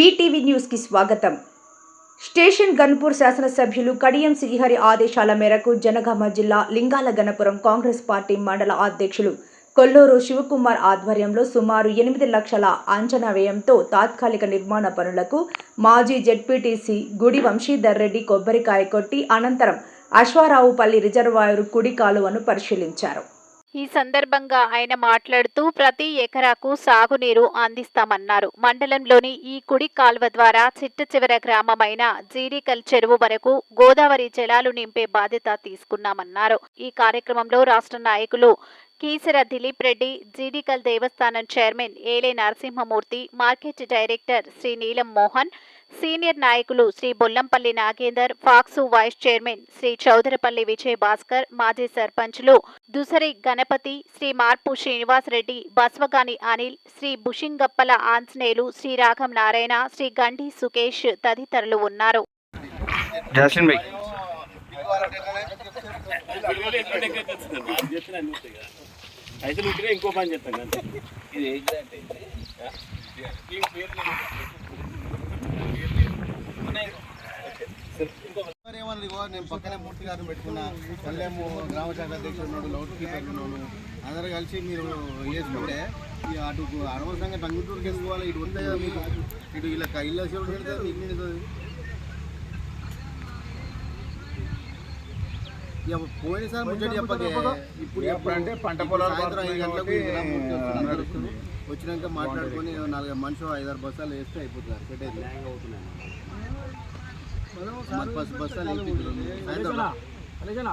BTV న్యూస్కి స్వాగతం. Station Ghanpur శాసనసభ్యులు కడియం శ్రీహరి ఆదేశాల మేరకు జనగామ జిల్లా లింగాల గణపురం కాంగ్రెస్ పార్టీ మండల అధ్యక్షులు కొల్లూరు శివకుమార్ ఆధ్వర్యంలో సుమారు ఎనిమిది లక్షల అంచనా వ్యయంతో తాత్కాలిక నిర్మాణ పనులకు మాజీ జెడ్పీటీసీ గుడి వంశీధర్ రెడ్డి కొబ్బరికాయ కొట్టి అనంతరం అశ్వారావుపల్లి రిజర్వాయరు కుడి కాలువను పరిశీలించారు. ఈ సందర్భంగా ఆయన మాట్లాడుతూ ప్రతి ఎకరాకు సాగునీరు అందిస్తామన్నారు. మండలంలోని ఈ కుడి కాల్వ ద్వారా చిట్ట చివర గ్రామమైన జీడికల్ చెరువు వరకు గోదావరి జలాలు నింపే బాధ్యత తీసుకున్నామన్నారు. ఈ కార్యక్రమంలో రాష్ట్ర నాయకులు కీసర దిలీప్ రెడ్డి జీడికల్ దేవస్థానం చైర్మన్ ఏలే నరసింహమూర్తి మార్కెట్ డైరెక్టర్ శ్రీ నీలం మోహన్ సీనియర్ నాయకులు Shri Bollampalli Nagender PACS vice chairman Shri Chowdarapalli Vijay Bhaskar మాజీ సర్పంచ్లు దుసరి గణపతి శ్రీ మార్పు శ్రీనివాసరెడ్డి బస్వగాని అనిల్ శ్రీ బుషింగప్పల ఆంజనేయులు శ్రీ రాఘం నారాయణ శ్రీ గండి సుకేష్ తదితరులు ఉన్నారు. అయితే నువ్వు ఇంకో పని చెప్తాను కదా. ఏమన్నది ఇగో నేను పక్కనే మూర్తి గారిని పెట్టుకున్నా. కళ్యాము గ్రామ శాఖ అధ్యక్షుడు ఉన్నాడు లౌడ్ స్పీకర్ ఉన్నాను అందరూ కలిసి మీరు వేసుకుంటే ఇక అటు అనవసరంగా టంగుటూరుకి ఎందుకు ఇటు వస్తే కదా మీకు? ఇటు ఇలా ఇల్లు వచ్చేప్పుడు పెడితే మీకు నిండుతుంది. ఇక పోయినసారి ముచ్చటి చెప్పకే. ఇప్పుడు ఎప్పుడంటే పంట పొలాలు సాయంత్రం ఐదు గంటలకు వస్తున్నారు. వచ్చినాక మాట్లాడుకొని నాలుగు మనుషులు ఐదారు బస్సాలు వేస్తే అయిపోతుంది. పెట్టేది మరి బస్ బస్సాలు. సాయంత్రం